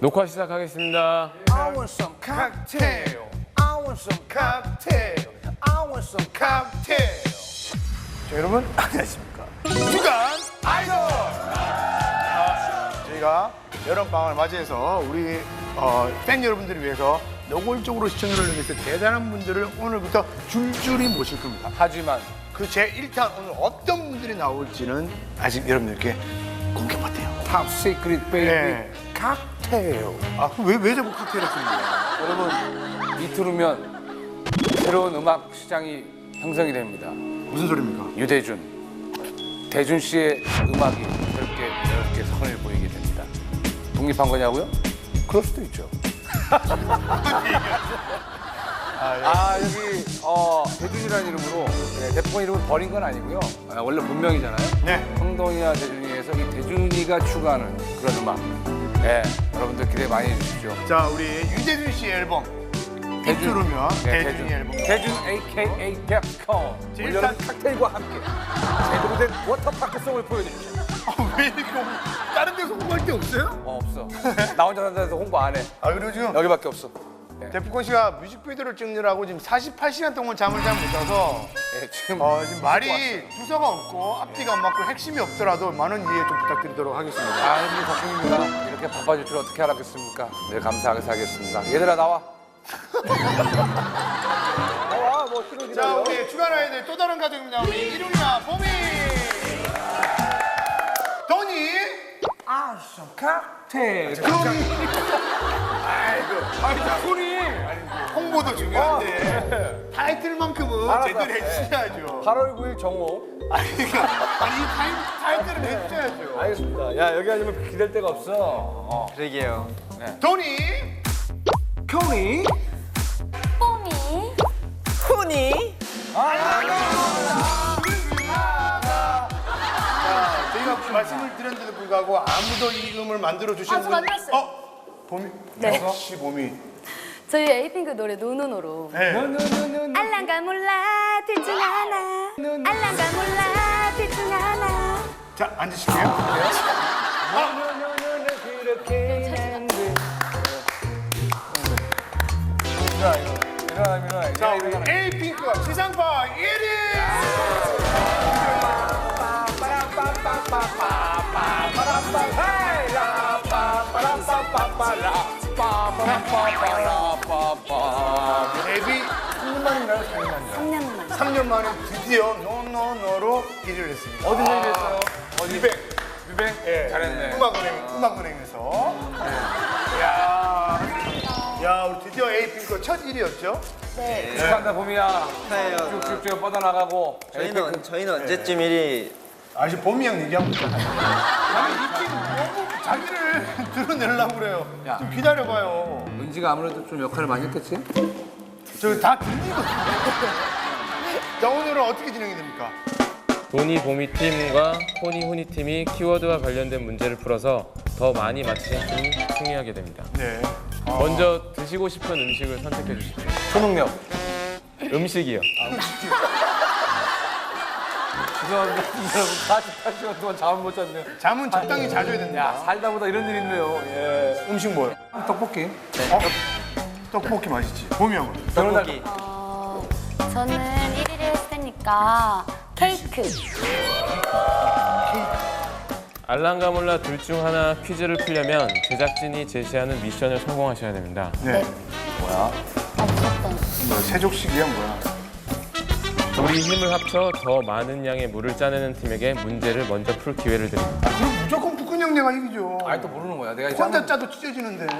녹화 시작하겠습니다. I want some cocktail. I want some cocktail. I want some cocktail. 자, 여러분 안녕하십니까? 주간 아이돌. 아, 저희가 여름 방학을 맞이해서 우리 어, 팬 여러분들을 위해서 노골적으로 시청률을 위해서 대단한 분들을 오늘부터 줄줄이 모실 겁니다. 하지만 그 제 1탄 오늘 어떤 분들이 나올지는 아직 여러분들께 공개 못해요. 탑 시크릿 베이비 네. 칵 테일. 아, 왜, 왜 자꾸 칵테일 했습니까 여러분 이틀 후면 새로운 음악 시장이 형성이 됩니다. 무슨 소리입니까? 유대준, 대준 씨의 음악이 새롭게 새롭게 선을 보이게 됩니다. 독립한 거냐고요? 그럴 수도 있죠. 아 여기 어, 대준이라는 이름으로 네, 대포 이름을 버린 건 아니고요. 아, 원래 본명이잖아요. 네. 황동이와 대준이에서 이 대준이가 추구하는 그런 음악. 네, 여러분들 기대 많이 해주십시오. 자, 우리 유재준 씨 앨범. 이틀후면 네, 대준이 앨범. 대준 AKA 백컴 제올 일단- 여름 칵테일과 함께. 제대로 된 워터파크송을 보여드립시다 아, 왜 이렇게 홍- 다른 데서 홍보할 게 없어요? 어 없어. 나 혼자 산다해서 홍보 안 해. 아, 그리고 지금 여기밖에 없어. 네. 데프콘 씨가 뮤직비디오를 찍느라고 지금 48시간 동안 잠을 잘 못 자서 예, 지금 어, 지금 말이 두서가 없고 앞뒤가 안 맞고 핵심이 없더라도 많은 이해 좀 부탁드리도록 하겠습니다. 아 형님 덕분입니다 이렇게 바빠질 줄 어떻게 알았겠습니까 늘 감사하게 살겠습니다 얘들아 나와 나와 뭐 싫어 자, 우리 주간 아이들 또 다른 가족입니다. 우리 이름이야 봄이. 돈이. 아좀 칵테일 아이고. 아니 손이 홍보도 중요한데 타이틀만큼은 알았어. 제대로 해주셔야죠. 8월 9일 정오 아니, 그러니까 아니 이 타이, 타이틀을 해주셔야죠. 알겠습니다 야 여기 아니면 기댈 데가 없어 어. 그러게요. 돈이. 형이 뽕이 훈이 저희가 말씀을 드렸는데도 불구하고 아무도 이 음을 만들어 주신 아, 저 만들었어요. 어? 봄이? 네. 역시 봄이. 저희 에이핑크 노래 노노노로 네. 알랑가 몰라 들진 않아 알랑가 몰라 들진 않아 자, 앉으실게요. 일어나 일어나 자, 일어나 우리 에이핑크가 지상파 1위! 데뷔 3년 만이나요? 4년 만이나요? 3년 만 3년 만에 드디어 노노노로 데뷔를 했습니다. 어디 내렸어요? 어디? 유백. 유백? 예. 잘했네. 음악은행, 음악은행에서. 네. 야, 야, 우리 드디어 에이핑크 첫 1위였죠? 네. 축하한다 봄이야. 축하해요. 쭉쭉쭉 뻗어나가고. 저희는 언- 저희는 언제쯤 일이 아, 지금 봄이 형 얘기하고 있잖아요. 아니, 이팀 너무 자기를 드러내려고 그래요. 야. 좀 기다려봐요. 은지가 아무래도 좀 역할을 많이 했겠지? 저기 다 들리거든요. 자, 오늘은 어떻게 진행이 됩니까? 도니 보미 팀과 호니 후니 팀이 키워드와 관련된 문제를 풀어서 더 많이 맞히신 팀이 승리하게 됩니다. 네. 먼저 드시고 싶은 음식을 선택해 주십시오. 초능력. 음식이요. 죄송합니다. 여러분 48시간 동안 잠을 못 잤네요. 잠은 적당히 자줘야 된다. 야 살다 보다 이런 일 있네요. 예. 음식 뭐요? 떡볶이. 어? 떡볶이 맛있지. 봄이 형은? 떡볶이. 어, 저는 1위를 했으니까 케이크 알랑가 몰라 둘 중 하나 퀴즈를 풀려면 제작진이 제시하는 미션을 성공하셔야 됩니다. 네. 아 무섭다 뭐 세족식이야 뭐야? 우리 힘을 합쳐 더 많은 양의 물을 짜내는 팀에게 문제를 먼저 풀 기회를 드립니다. 그럼 무조건 북근 형네가 이기죠. 아니 또 모르는 거야. 내가 이제 혼자 짜도 찢어지는데.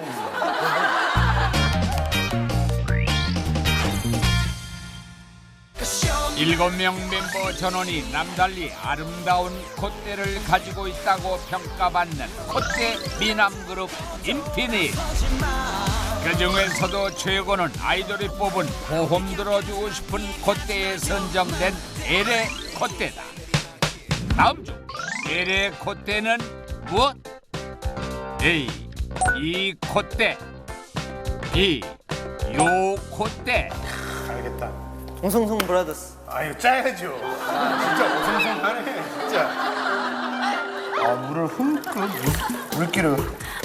일곱 명 멤버 전원이 남달리 아름다운 콧대를 가지고 있다고 평가받는 콧대 미남 그룹 인피니트. 그 중에서도 최고는 아이돌이 뽑은 보험 들어주고 싶은 콧대에 선정된 LA 콧대다. 다음 중 LA 콧대는 무엇? A. 이 콧대 B. 요 콧대 알겠다. 홍성성 브라더스. 아 이거 짜야죠. 진짜 오성성하네 진짜. 아, 물을 흠끗 물, 물기를.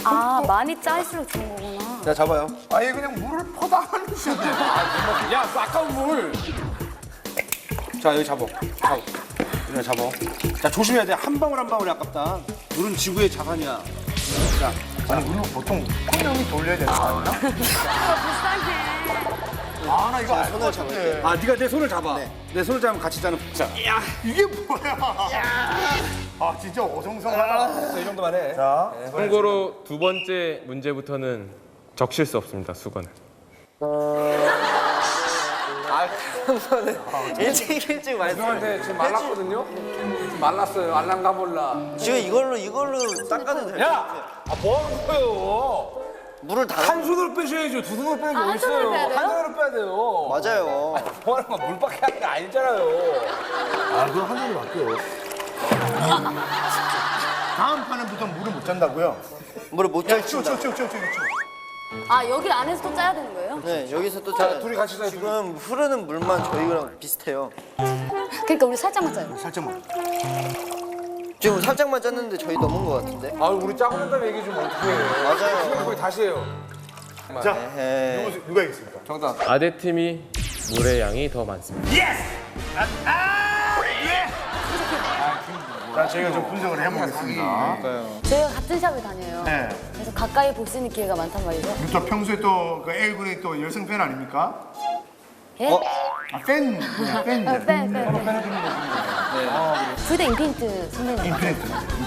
아 많이 짜일수록 좋은 거구나. 자 잡아요. 아예 그냥 물을 퍼다 돼. 야, 그 아까운 물. 자 여기 잡어. 잡어. 여기 잡어. 자 조심해야 돼. 한 방울 한 방울이 아깝다. 물은 지구의 자산이야. 자. 아니 물은 보통 콩명이 돌려야 되는 거 아니야? 아, 나 이거 손을 잡을 아, 네가 내 손을 잡아. 내 손을 잡으면 같이 자는 자. 야, 이게 뭐야? 아, 진짜 어정성하다. 이 정도만 해. 자. 참고로 두 번째 문제부터는 적실 수 없습니다. 수건을. 아 그런 거는 일찍 일찍 말씀. 죄송한데 지금 말랐거든요. 지금 말랐어요. 알랑가 몰라. 지금 이걸로 이걸로 닦아도 돼요. 야, 아, 뭐 하는 거예요? 물을 다. 한 손으로 빼셔야죠. 두 손으로 빼는 게 아, 한 어딨어요? 손으로 빼야 돼요? 한 손으로 빼야 돼요. 맞아요. 뭐 하는 거 물밖에 하는 게 아니잖아요. 아, 그럼 한 손으로 맡겨. 다음 판은부터 물을 못 잔다고요? 물을 못 야, 치워, 젖힌다. 치워, 치워, 치워, 치워. 아 여기 안에서 또 짜야 되는 거예요? 네 여기서 또 자, 둘이 같이 자요, 지금 흐르는 물만 저희랑 비슷해요. 그러니까 우리 살짝만 짜요. 살짝만. 지금 살짝만 짰는데 저희 넘은 것 같은데. 아, 우리 짜고 난다면 얘기 좀 어떻게 해요? 맞아요. 거기 다시 해요. 자. 누구, 누가 이겼습니까? 정답. 아대 팀이 물의 양이 더 많습니다. 자, 저희가 좀 분석을 해보겠습니다. 저희가 같은 샵을 다녀요. 네. 그래서 가까이 볼 수 있는 기회가 많단 말이죠. 그리고 또 평소에 또그 L군의 또 열성 팬 아닙니까? 예? 어? 아, 팬, 그냥 팬. 아, 팬, 팬, 팬. 둘다 인피니트 선배님. 인피니트.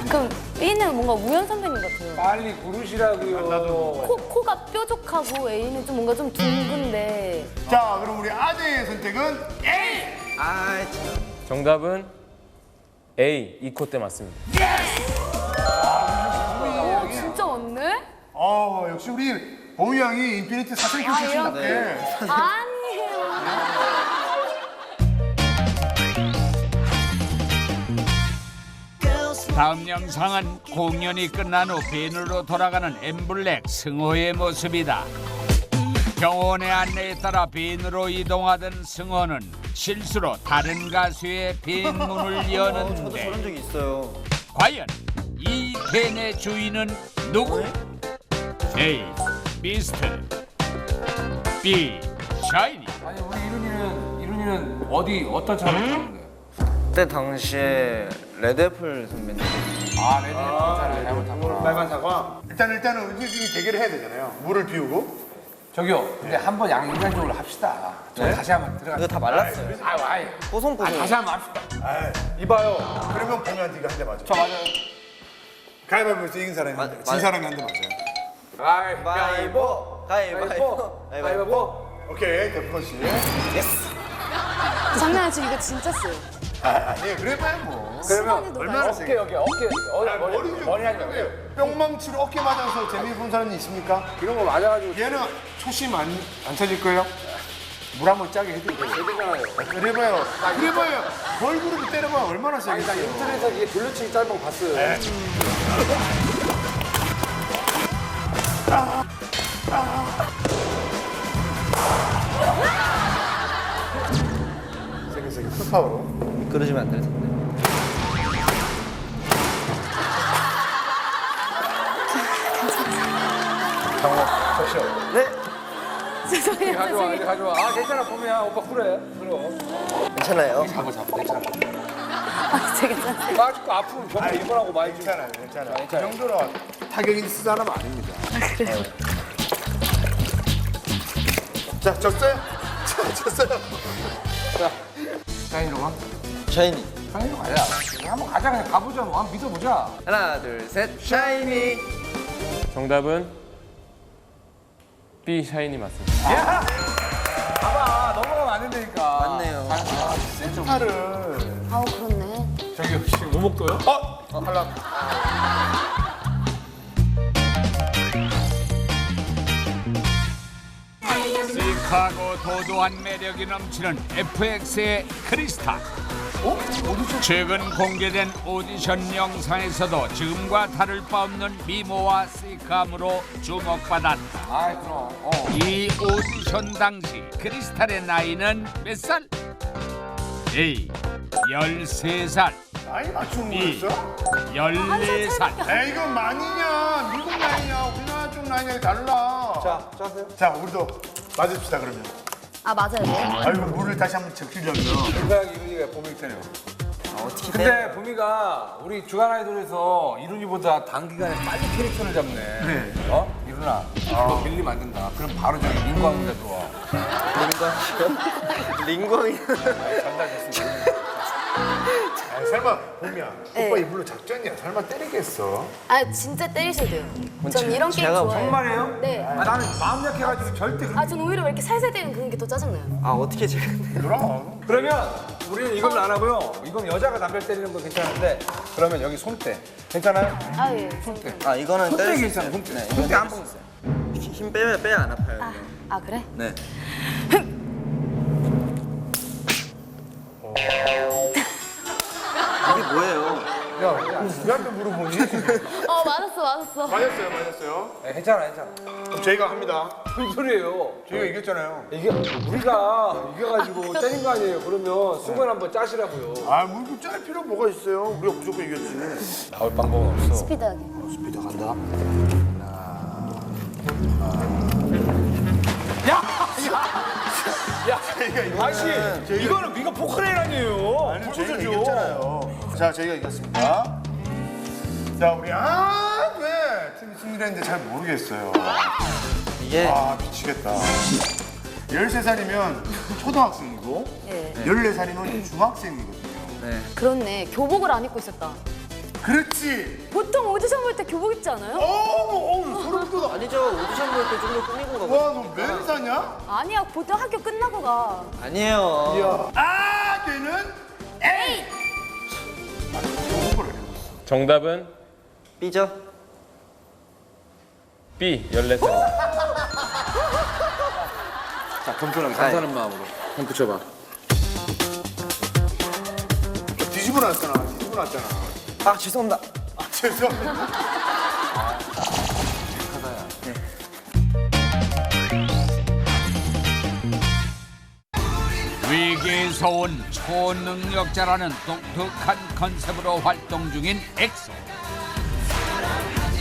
그럼 B는 뭔가 우연 선배님 같아요. 빨리 부르시라고요. 코, 코가 뾰족하고 A는 좀 뭔가 좀 둥근데 자, 그럼 우리 아재의 선택은 A! 아 참. 정답은 A 이코때 맞습니다. 오 진짜 맞네? 어, 역시 우리 보우 양이 인피니트 사생팬 아, 출신답게. 아니에요. 다음 영상은 공연이 끝난 후 빈으로 돌아가는 엠블랙 승호의 모습이다. 병원의 안내에 따라 빈으로 이동하던 승호는 실수로 다른 가수의 빈 문을 어, 저도 여는데 저런 적이 있어요. 과연 이 펜의 주인은 누구? A. 미스트 B. 샤이니 아니, 우리 이룬이는, 이룬이는 어디, 어떤 차를 타는 거예요? 그때 당시에 레드애플 선배님. 아, 레드 차를 잘못탔구나. 빨간 사과. 일단, 일단은 이제 이 대결을 해야 되잖아요. 물을 비우고. 저기요, 근데 한번 양 인간적으로 합시다. 저 다시 한번 들어가. 이거 다 말랐어요. 아유, 아유. 뽀송뽀송. 다시 한번 합시다. 아, 이봐요. 그러면 네가 한 대 맞아. 저 맞아요. 가위바위보에서 이긴 사람이 한 대, 맞- 진 맞- 사람이 한 대 맞아요. 가위바위보. 가위바위보. 가위바위보. 가위바위보. 가위바위보. 오케이, 대표 씨. 장난치고 이거 진짜 써요. 아, 아니에요. 그래봐야 뭐. 그러면 얼마나 어깨, 여기, 어깨. 어디, 머리, 머리 하지 말고. 뿅망치로 어깨 맞아서 재미 본 사람이 있습니까? 이런 거 맞아가지고 얘는 초심 안, 안 찾을 거예요? 물 한번 짜게 해드릴게요. 되잖아요. 그래봐요. 그래봐요. 벌구르기 때려봐 얼마나 아니, 나. 인터넷에서 이게 돌려치기 짧은 거 봤어요. 세게 세게 풀파워로. 그러시면 안될 적셔. 네? 죄송해요. 가져와, 이제 죄송해요. 가져와. 아, 괜찮아, 보면 오빠 쿨해. 그럼. 괜찮아요. 잡아, 잡아, 괜찮아. 아, 진짜 괜찮아요. 빠지고 아프면 병원 입원하고 많이 좀. 괜찮아요, 괜찮아요. 그 괜찮아요. 정도로 타격이 있는 사람 아닙니다. 그래요? 자, 졌어요? 자, 졌어요. 자, 사인으로 가. 샤이니. 사인으로 가자. 한번 가자, 그냥 가보자. 뭐. 한번 믿어보자. 하나, 둘, 셋. 샤이니. 정답은 B 샤이니 맞습니다. 봐봐, 넘어가면 안 된다니까. 맞네요. 센터를. 아우 그렇네. 저기 혹시 오목도요? 어? 어, 할라. 시크하고 도도한 매력이 넘치는 FX의 크리스타. 최근 공개된 오디션 영상에서도 지금과 다를 바 없는 미모와 시크함으로 주목받았다. 아이, 그럼. 어. 이 오디션 당시 크리스탈의 나이는 몇 살? A. 13살 나이 맞추는 B. 거였어? 14살 에이 이거 많이냐 미국 나이냐 우리나라 쪽 나이냐 달라 자 짜세요 자 우리도 맞읍시다 그러면 아 맞아요. 아이고 물을 다시 한번 적시려면 생각 이룬이가 봄이 있잖아요. 어떻게 근데 봄이가 우리 주간 아이돌에서 이룬이보다 단기간에 빨리 캐릭터를 잡네. 어? 이룬아, 너 밀리면 안 된다. 그럼 바로 저기 민광자 들어와. 링광이 아, 설마 봄이야 네. 오빠 이불로 작전이야 설마 때리겠어 아 진짜 때리셔도 돼요. 전 이런 게임 제가 좋아해요. 정말이에요? 네. 아, 나는 마음 약해가지고 절대 그런. 아 전 오히려 왜 이렇게 살살 때리는 그런 게 더 짜증나요. 아 어떻게 제가 그럼 그러면 우리는 이건 안 하고요. 이건 여자가 남자 때리는 거 괜찮은데 그러면 여기 손대 괜찮아요? 아 예. 손대. 아 이거는 손대 때릴 수 괜찮아. 있어요. 손대. 네, 손대 한번 있어요. 힘 빼면 빼야 안 아파요. 아, 아 그래? 네. 야 우리한테 물어보니 어 맞았어 맞았어. 맞았어요 맞았어요 네, 괜찮아, 괜찮아. 그럼 저희가 합니다 무슨 소리예요? 저희가 이겼잖아요 이게 우리가 이겨가지고 때린 거 아니에요? 그러면 수건 한번 짜시라고요. 아 물고 짤 필요 뭐가 있어요 우리가 무조건 이겼지 나올 방법은 없어. 스피드하게. 스피드 간다 야, 아씨, 이거는 네가 포크레인 아니에요? 아니 저희가 이겼잖아요 자 저희가 이겼습니다 자 우리 아네 팀이 승리를 했는데 잘 모르겠어요 이게 아 미치겠다 13살이면 초등학생이고 예. 14살이면 중학생이거든요 네. 그렇네. 교복을 안 입고 있었다. 그렇지 보통 오디션 볼 때 교복 입지 않아요? 어우 어우 소름 돋아 아니죠 오디션 볼 때 좀 더 꾸미고 가고. 와너몇 살이냐? 아니야 보통 학교 끝나고 가. 아니에요. 아 걔는 에이 아 알고 있어 정답은 삐죠? B 14살. 자, 겸손하게 감사하는 마음으로 한 붙여봐. 뒤집어 놨잖아 뒤집어 놨잖아 아 죄송합니다. 아 죄송합니다 외계에서 온 초능력자라는 독특한 컨셉으로 활동 중인 엑소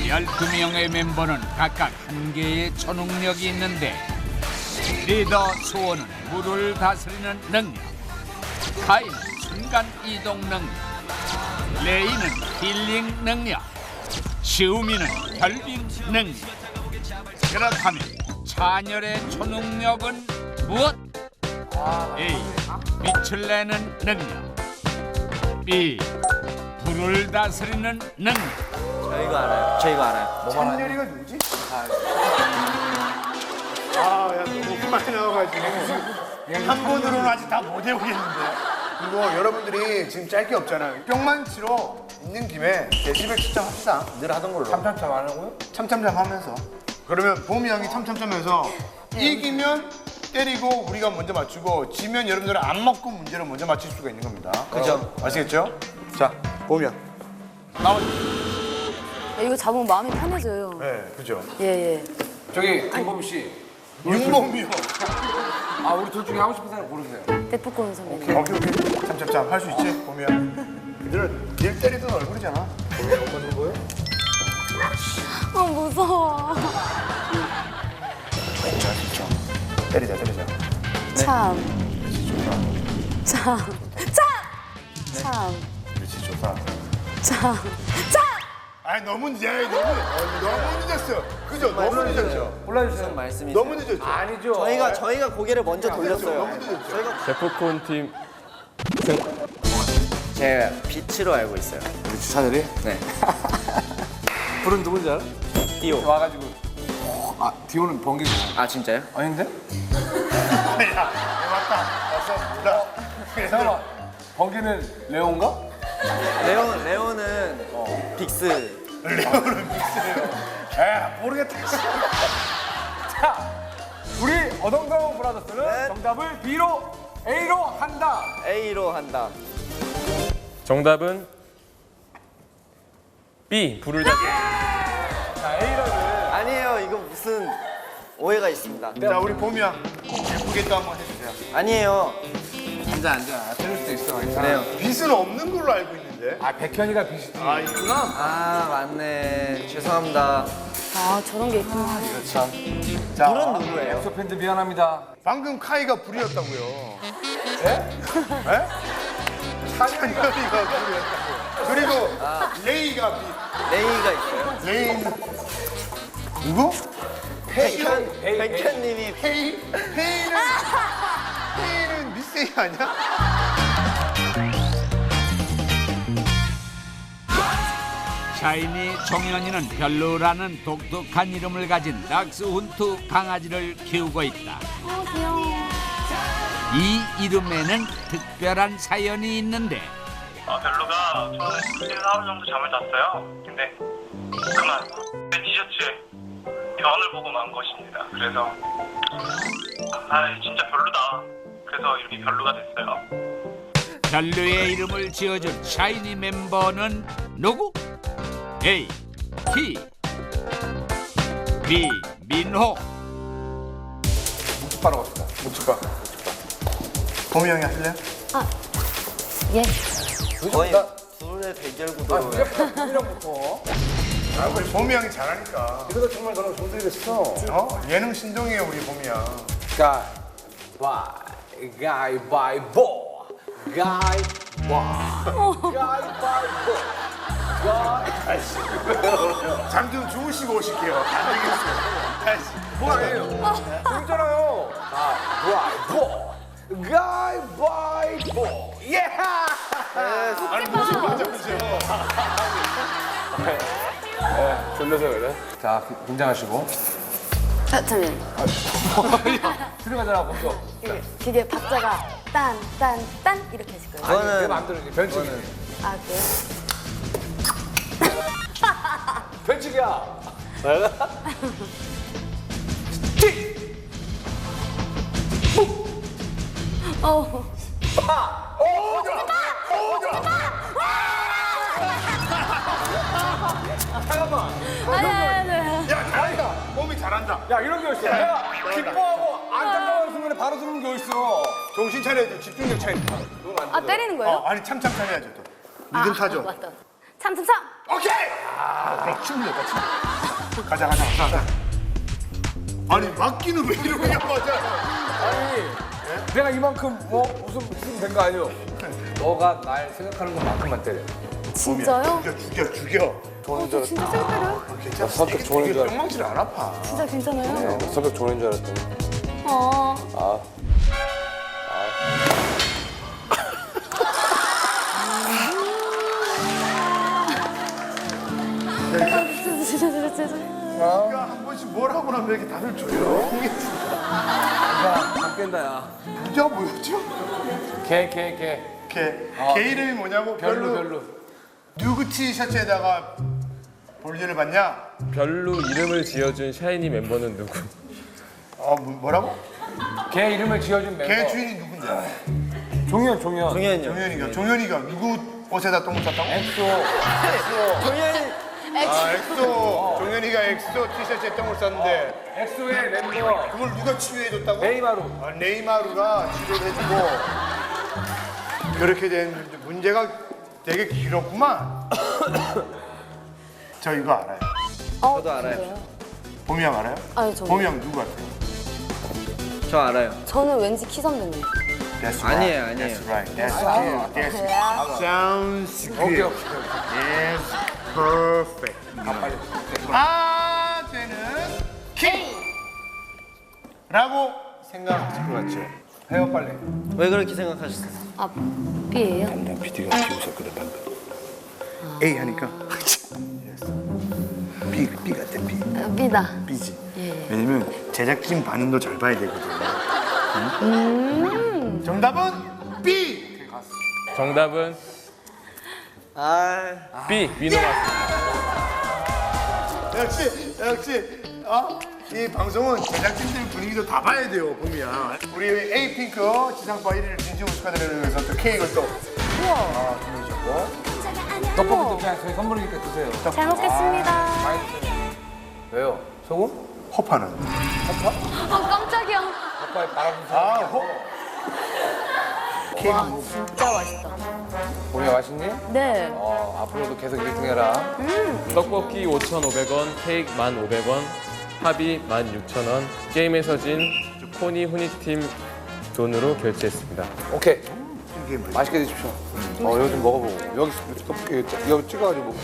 12명의 멤버는 각각 한 개의 초능력이 있는데 리더 수호는 물을 다스리는 능력 카이는 순간 이동 능력 레이는 힐링 능력 시우미는 결빙 능력 그렇다면 찬열의 초능력은 무엇? A. 빛을 내는 능력 B. 불을 다스리는 능력 저희가 알아요. 저희가 알아요. 찬열이가 누구지? 아 야 너무 많이 나와가지고 한 번으로는 아직 다 못 외우겠는데 그리고 여러분들이 지금 짤게 없잖아요 뿅만 치러 있는 김에 데시벨 측정 합시다 늘 하던 걸로 참참참 안 하고요? 참참참 하면서 그러면 봄이 형이 참참참해서 이기면 때리고 우리가 먼저 맞추고 지면 여러분들은 안 먹고 문제를 먼저 맞힐 수가 있는 겁니다 그죠. 아시겠죠? 자형 야, 이거 잡으면 마음이 편해져요. 네, 그죠 예 예. 저기 김범 씨. 윤범이 형 아, 우리 둘 중에 하고 싶은 사람 고르세요. 데프콘 선배님. 오케이 오케이 참참참 할수 있지 봄이야 그들은 일 때리던 얼굴이잖아 형 거는 거예요? 아 무서워. 때리자 때리자 참. 참. 참. 참. 그렇지 좋다 참. 참. 아니 너무 늦어 너무 너무 늦었어 그죠 너무 늦었죠 골라주세요. 말씀이 너무 늦었죠 아니죠. 저희가 저희가 고개를 먼저 돌렸어요. 너무 늦었죠 제프콘 팀 제가 빛으로 알고 있어요. 우리 주차들이? 네. 불은 누군지 알아? 띠오. 와가지고. 아, 디오는 번개고. 아 진짜요? 아닌데? 야 맞다 왔어 나 잠깐만. 번개는 레온가? 레온 레온은 빅스. 에 모르겠다 자, 우리 어동강 브라더스는 네. 정답을 B로 A로 한다. A로 한다. 정답은 B 불을 다 자. 이거 무슨 오해가 있습니다. 자 우리 봄이야 예쁘게 또 한번 해주세요 아니에요. 앉아 앉아. 틀릴 수도 있어. 괜찮아. 그래요. 빛은 없는 걸로 알고 있는데. 아 백현이가 비슷해. 아 있구나. 아 맞네. 죄송합니다. 아 저런 게 있구나. 참. 자, 불은 누구예요? 엑소 팬들 미안합니다. 방금 카이가 불이었다고요. 예? 예? 찬현이가 불이었다고. 그리고 레이가 비. 레이가 있어요? 레이는 누구? 백현 백현님이 페이? 페이는 페이는 미세이 아니야? 샤이니 종현이는 별로라는 독특한 이름을 가진 락스훈트 강아지를 키우고 있다. 어 귀여워. 이 이름에는 특별한 사연이 있는데 아 별로가 저는 그때는 하루 정도 잠을 잤어요. 근데 그만 내 티셔츠에 변을 보고 만 것입니다. 그래서 아 진짜 별로다. 그래서 이렇게 별로가 됐어요. 별로의 이름을 지어준 샤이니 멤버는 누구? A. T B. 민호 묵직바로 갑시다. 묵직바. 봄이 형이 하실래요? 예. 거의 둘의 대결 구도로. 이름부터. 아, 우리 봄이 형이 잘하니까. 이러다 정말 너랑 정들이겠어. 어? 예능 신동이에요 우리 봄이 형. 가이 바이 가위바위보 가위바위 가위바위보 잠좀 주무시고 오실게요. 안 되겠어요. 다시. 뭐예요? 재밌잖아요. 가위바위보 가위바위보 예! 아니 무슨 맞아보세 요. 졸려서 그래? 자 긴장하시고 아 잠시만. 들어가잖아 먼저. 이게 그게 박자가 딴 딴 딴 이렇게 하실 거예요. 아니 내 저는 마음대로 이제 변칙이 아 그래요? 변칙이야. 어. 잠깐 잘한다. 야 이런 게 있어. 내가 기뻐하고 안타까운 순간에 바로 들어오는 게 있어. 정신 차려야 돼. 집중력 차이니까. 아 때리는 거예요? 어, 아니 참참참 해야죠 또. 리듬 타죠. 맞다. 참참참. 오케이. 아, 춤을 냈다 춤. 가자 가자 가자. 아니 막기는 왜 이러냐 맞아. 아니 내가 이만큼 뭐 무슨 무슨 된거 아니오? 너가 날 생각하는 것만큼만 때려. 진짜요? 죽여 죽여 죽여. 어, 저 진짜 셀 때려요? 괜찮아. 성격 좋은 줄 알았어. 뿅망치를 안 아파. 진짜 괜찮아요? 성격 좋은 줄 알았더니. 어. 아, 진짜 진짜 진짜 진짜. 그러니까 한 번씩 뭘 하고 나면 이렇게 다들 조용히. 안 깬다 야. 부자 뭐였죠? 개 개 개. 걔, 걔 이름이 뭐냐고? 별로 별로. 누구 티셔츠에다가 볼일을 봤냐? 별로 이름을 지어준 샤이니 멤버는 누구? 어 뭐, 뭐라고? 개 이름을 지어준 멤버. 걔 주인이 누군데? 종현 종현. 종현이요. 종현이가 종현이가 누구 옷에다 똥을 쌌다고? 엑소. 종현이 아 엑소 종현이가 엑소 티셔츠에 똥을 쌌는데 엑소의 멤버 그걸 누가 치유해줬다고? 네이마루. 아, 네이마루가 치료를 해주고 그렇게 된 문제가 되게 길었구만 저 이거 알아요 어, 저도 알아요. 봄이 형 알아요? 아니 저. 봄이 형 누구 같아요? 저 알아요. 저는 왠지 키 선배님. That's 아니에요, right. 아니에요. That's right. That's good. That's good. 아, Sounds good. 오케이 오케이. Yes, perfect. 아, 쟤는 K. 라고 생각하실 것 같죠? 해요 빨리. 왜 그렇게 생각하셨어요? 아 B예요? 난 PD가 비웃었거든 방금. A 하니까. Yes. B, B 같아 B. 아, B다. B지. 예. 왜냐면 제작진 반응도 잘 봐야 되거든. 응? 정답은 B. 정답은 아 B 맞습니다. 역시 역시 어? 이 방송은 제작진들 분위기도 다 봐야 돼요 보면 우리 에이핑크 지상파 1위를 진심으로 축하드리는 위해서 또 케이크를 또 아, 준비해주셨고 떡볶이도 그냥 저희 선물이니까 드세요. 잘 먹겠습니다. 드세요. 왜요? 소금? 허파는 어 깜짝이야. 아빠의 바람 아 허, 와 진짜 맛있다. 보미야 맛있니? 네. 어, 앞으로도 계속 1등 해라. 떡볶이 5,500원, 케이크 1,500원, 합의 16,000원, 게임에서 진 코니 후니팀 돈으로 결제했습니다. 오케이. 맛있게 드십시오. 어, 이거 좀 먹어보고. 여기, 이거 찍어가지고.